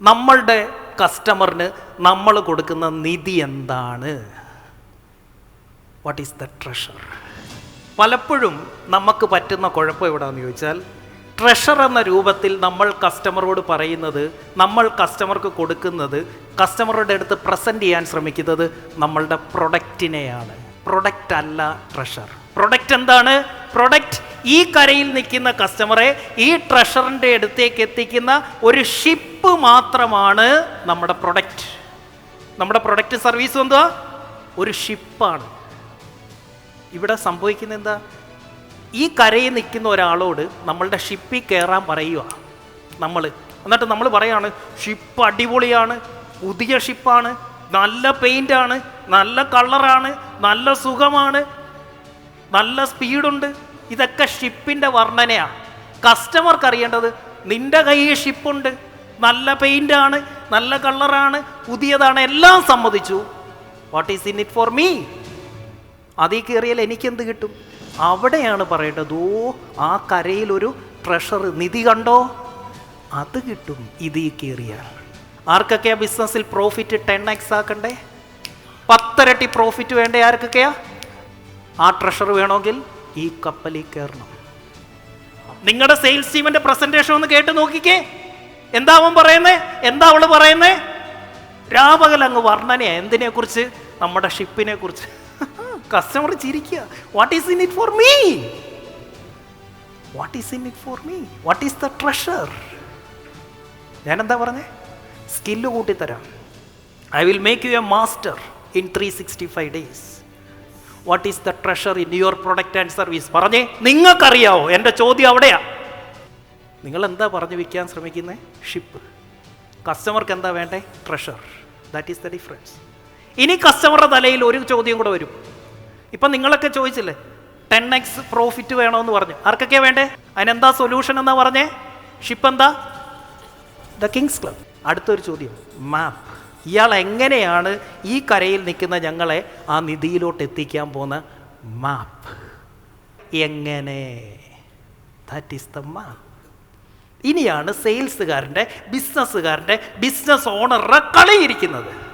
നമ്മളുടെ കസ്റ്റമറിന് നമ്മൾ കൊടുക്കുന്ന നിധി എന്താണ്? വാട്ട് ഈസ് ദ ട്രഷർ പലപ്പോഴും നമുക്ക് പറ്റുന്ന കുഴപ്പം എവിടെയാണെന്ന് ചോദിച്ചാൽ ട്രഷർ എന്ന രൂപത്തിൽ നമ്മൾ കസ്റ്റമറോട് പറയുന്നത് നമ്മൾ കസ്റ്റമർക്ക് കൊടുക്കുന്നത് കസ്റ്റമറുടെ അടുത്ത് പ്രസന്റ് ചെയ്യാൻ ശ്രമിക്കുന്നത് നമ്മളുടെ പ്രൊഡക്റ്റിനെയാണ് പ്രൊഡക്റ്റ് അല്ല ട്രഷർ പ്രൊഡക്റ്റ് എന്താണ്? പ്രൊഡക്റ്റ് ഈ കരയിൽ നിൽക്കുന്ന കസ്റ്റമറെ ഈ ട്രഷറിന്റെ അടുത്തേക്ക് എത്തിക്കുന്ന ഒരു ഷിപ്പ് മാത്രമാണ് നമ്മുടെ പ്രൊഡക്റ്റ് നമ്മുടെ പ്രൊഡക്റ്റ് സർവീസ് എന്താ ഒരു ഷിപ്പാണ് ഇവിടെ സംഭവിക്കുന്ന എന്താ? ഈ കരയിൽ നിൽക്കുന്ന ഒരാളോട് നമ്മളുടെ ഷിപ്പിൽ കയറാൻ പറയുക നമ്മൾ എന്നിട്ട് നമ്മൾ പറയാണ് ഷിപ്പ് അടിപൊളിയാണ് പുതിയ ഷിപ്പാണ് നല്ല പെയിന്റാണ് നല്ല കളറാണ് നല്ല സുഖമാണ് നല്ല സ്പീഡുണ്ട് ഇതൊക്കെ ഷിപ്പിന്റെ വർണനയാണ് കസ്റ്റമർക്ക് അറിയേണ്ടത് നിന്റെ കയ്യിൽ ഷിപ്പുണ്ട്. നല്ല പെയിന്റാണ് നല്ല കളറാണ് പുതിയതാണ് എല്ലാം സമ്മതിച്ചു. What is in it for me അതിൽ കയറിയാൽ എനിക്കെന്ത് കിട്ടും? അവിടെയാണ് പറയേണ്ടത് ഓ ആ കരയിലൊരു ട്രഷർ നിധി കണ്ടോ? അത് കിട്ടും ഇതിൽ കയറിയാൽ. ആർക്കൊക്കെയാ ബിസിനസ്സിൽ പ്രോഫിറ്റ് ടെൻ എക്സ് ആക്കണ്ടേ? പത്തരട്ടി പ്രോഫിറ്റ് വേണ്ടേ ആർക്കൊക്കെയാ? ആ ട്രഷർ വേണമെങ്കിൽ ഈ കപ്പലിൽ കയറണം. നിങ്ങളുടെ സെയിൽസ് ടീമിന്റെ പ്രസന്റേഷൻ ഒന്ന് കേട്ട് നോക്കിക്കേ. എന്താ അവൻ പറയുന്നേ? എന്താ അവൾ പറയുന്നേ? രാപകൽ അങ്ങ് വർണനയാ. എന്തിനെ കുറിച്ച് നമ്മുടെ ഷിപ്പിനെ കുറിച്ച് കസ്റ്റമർ ചിരിക്കുക. What is in it for me what is in it for me what is the treasure ഞാൻ എന്താ പറഞ്ഞേ? Skill കൂട്ടിത്തരാം. I will make you a master in three sixty five days what is the treasure in your product and service പറഞ്ഞേ നിങ്ങൾക്കറിയാവോ എന്റെ ചോദ്യം അവിടെയാ. നിങ്ങൾ എന്താ പറഞ്ഞു വിൽക്കാൻ ശ്രമിക്കുന്നത് ഷിപ്പ് കസ്റ്റമർക്ക് എന്താ വേണ്ടേ? Treasure that is the difference ഇനി കസ്റ്റമറുടെ തലയിൽ ഒരു ചോദ്യം കൂടെ വരും. ഇപ്പം നിങ്ങളൊക്കെ ചോദിച്ചില്ലേ ടെൻ എക്സ് പ്രോഫിറ്റ് വേണമെന്ന് പറഞ്ഞു. ആർക്കൊക്കെയാണ് വേണ്ടേ? അതിനെന്താ സൊല്യൂഷൻ എന്നാ പറഞ്ഞേ? ഷിപ്പ് എന്താ? ദ കിങ്സ് ക്ലബ് അടുത്തൊരു ചോദ്യം. മാപ്പ് ഇയാൾ എങ്ങനെയാണ് ഈ കരയിൽ നിൽക്കുന്ന ഞങ്ങളെ ആ നിധിയിലോട്ട് എത്തിക്കാൻ പോകുന്ന മാപ്പ് എങ്ങനെ? ദാറ്റ് ഈസ് ദ മാപ്പ് ഇനിയാണ് സെയിൽസുകാരന്റെ ബിസിനസ്സുകാരന്റെ ബിസിനസ് ഓണറുടെ കളിയിരിക്കുന്നത്.